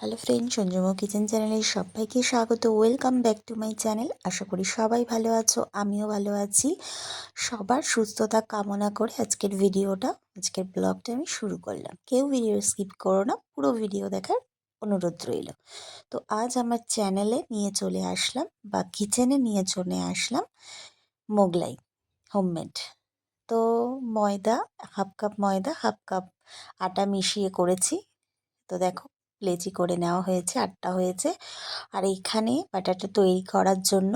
Hello friend চন্দ্রমা kitchen চ্যানেলে সবাইকে স্বাগত। Welcome back to my channel আশা করি সবাই ভালো আছো, আমিও ভালো আছি। সবার সুস্থতা কামনা করে আজকের ভিডিওটা, আজকের ব্লগটা আমি শুরু করলাম। কেউ ভিডিও স্কিপ করো না, পুরো ভিডিও দেখার অনুরোধ রইল। তো আজ আমার চ্যানেলে নিয়ে চলে আসলাম, বা কিচেনে নিয়ে চলে আসলাম, মোগলাই হোমমেড তো ময়দা হাফ কাপ ময়দা হাফ কাপ আটা মিশিয়ে করেছি। তো দেখো লেচি করে নেওয়া হয়েছে, আটটা হয়েছে। আর এইখানে বাটারটা তৈরি করার জন্য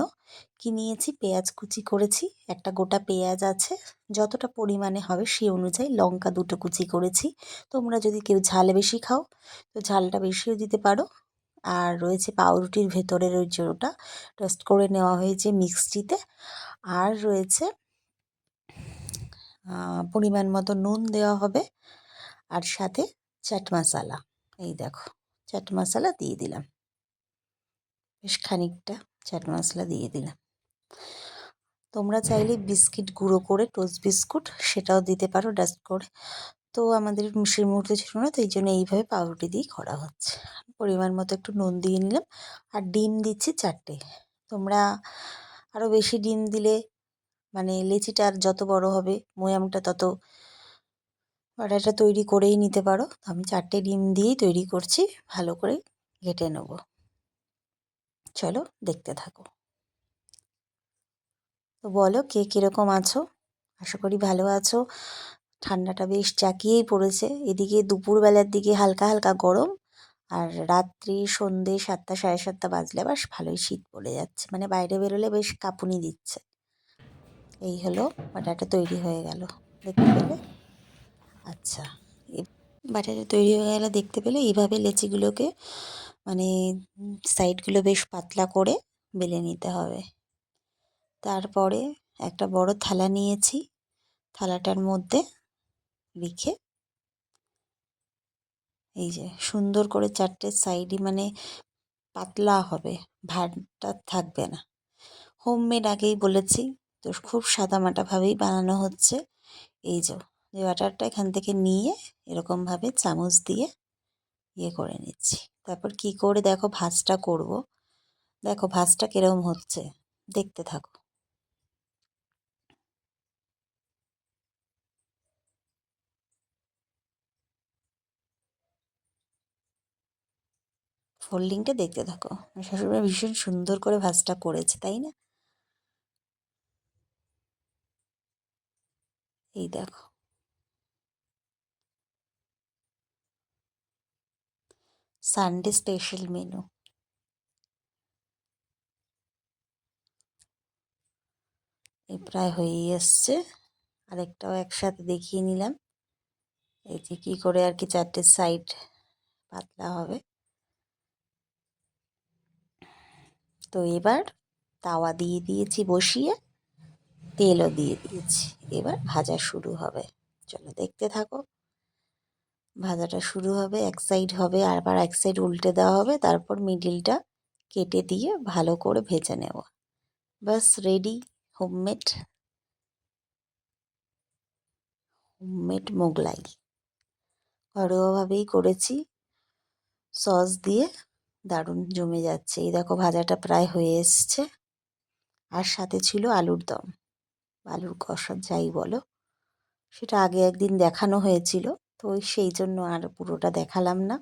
কি নিয়েছি? পেঁয়াজ কুচি করেছি, একটা গোটা পেঁয়াজ আছে, যতটা পরিমাণে হবে সেই অনুযায়ী লঙ্কা দুটো কুচি করেছি। তোমরা যদি কেউ ঝাল বেশি খাও, তো ঝালটা বেশিও দিতে পারো। আর রয়েছে পাউরুটির ভেতরের ওই জোরটা টোস্ট করে নেওয়া হয়েছে মিক্সটিতে আর রয়েছে পরিমাণ মতো নুন দেওয়া হবে। আর সাথে চাট মশালা। এই দেখো, চাট মশলা দিয়ে দিলাম। বেশ খানিকটা চাট মশলা দিয়ে দিলাম। তোমরা চাইলে বিস্কিট গুঁড়ো করে টোস্ট বিস্কুট সেটাও দিতে পারো ডাস্ট করে। তো আমাদের সেই মুহূর্তে ছিল না তো এই জন্য এইভাবে পাউরুটি দিয়ে করা হচ্ছে। পরিমাণ মতো একটু নুন দিয়ে নিলাম আর ডিম দিচ্ছি চারটে। তোমরা আরও বেশি ডিম দিলে মানে লেচিটা আর যত বড় হবে, ময়ামটা তত বাটাটা তৈরি করেই নিতে পারো। আমি চারটে ডিম দিয়েই তৈরি করছি, ভালো করে ঘেটে নেব। চলো দেখতে থাকো। তো বলো কে কীরকম আছো? আশা করি ভালো আছো। ঠান্ডাটা বেশ চাকিয়েই পড়েছে। এদিকে দুপুরবেলার দিকে হালকা হালকা গরম আর রাত্রি সন্ধে সাতটা, সাড়ে সাতটা বাজলে আবার ভালোই শীত পড়ে যাচ্ছে। মানে বাইরে বেরোলে বেশ কাঁপুনি দিচ্ছে। এই হলো বাটাটা তৈরি হয়ে গেল। দেখতে পেলে? আচ্ছা। বাটারটা তৈরি হয়ে গেলে দেখতে পেলে এইভাবে লেচিগুলোকে মানে সাইডগুলো বেশ পাতলা করে বেলে নিতে হবে। তারপরে একটা বড় থালা নিয়েছি। থালাটার মধ্যে রেখে এই যে সুন্দর করে চারটে সাইডই মানে পাতলা হবে ভাতটা থাকবে না। হোমমেড আগেই বলেছি, তো খুব সাদামাটাভাবেই বানানো হচ্ছে। এই যে যে বাটারটা এখান থেকে নিয়ে এরকমভাবে চামচ দিয়ে ইয়ে করে নিচ্ছি। তারপর কি করে দেখো ভাজটা করব। দেখো ভাজটা কীরকম হচ্ছে। দেখতে থাকো। ফোল্ডিংটা দেখতে থাকো। শাশুড়ি ভীষণ সুন্দর করে ভাজটা করেছে, তাই না? এই দেখো। সানডে স্পেশাল মেনু এই প্রায় হয়েই এসছে আরেকটাও একসাথে দেখিয়ে নিলাম। এই যে কী করে আর কি চারটে সাইড পাতলা হবে। তো এবার তাওয়া দিয়ে দিয়েছি বসিয়ে, তেলও দিয়ে দিয়েছি। এবার ভাজা শুরু হবে। চলো দেখতে থাকো। ভাজাটা শুরু হবে, এক সাইড হবে, আবার এক সাইড উল্টে দেওয়া হবে, তারপর মিডিলটা কেটে দিয়ে ভালো করে ভেজে নেব। বাস রেডি হোমমেড হোমমেড মোগলাই। ঘরোয়াভাবেই করেছি। সস দিয়ে দারুণ জমে যাচ্ছে। এই দেখো, ভাজাটা প্রায় হয়ে এসছে। আর সাথে ছিল আলুর দম। আলুর কষা যাই বলো, সেটা আগে একদিন দেখানো হয়েছিল। তো সেই জন্য আর পুরোটা দেখালাম না।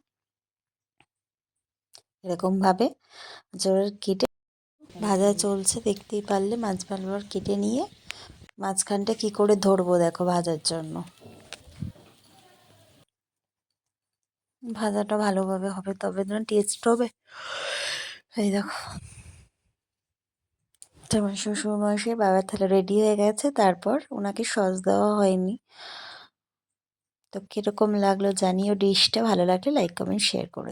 এরকমভাবে জোরের কেটে ভাজা চলছে দেখতেই পারলে মাছ ভালোবার কেটে নিয়ে মাঝখানটা কি করে ধরবো দেখো ভাজার জন্য। ভাজাটা ভালোভাবে হবে তবে না টেস্ট হবে। এই দেখো। তোমার শ্বশুর মশাই বাবার থালা রেডি হয়ে গেছে, তারপর ওনাকে সস দেওয়া হয়নি। তো কীরকম লাগল জানিও ডিশটা ভালো লাগলে লাইক কমেন্ট শেয়ার করে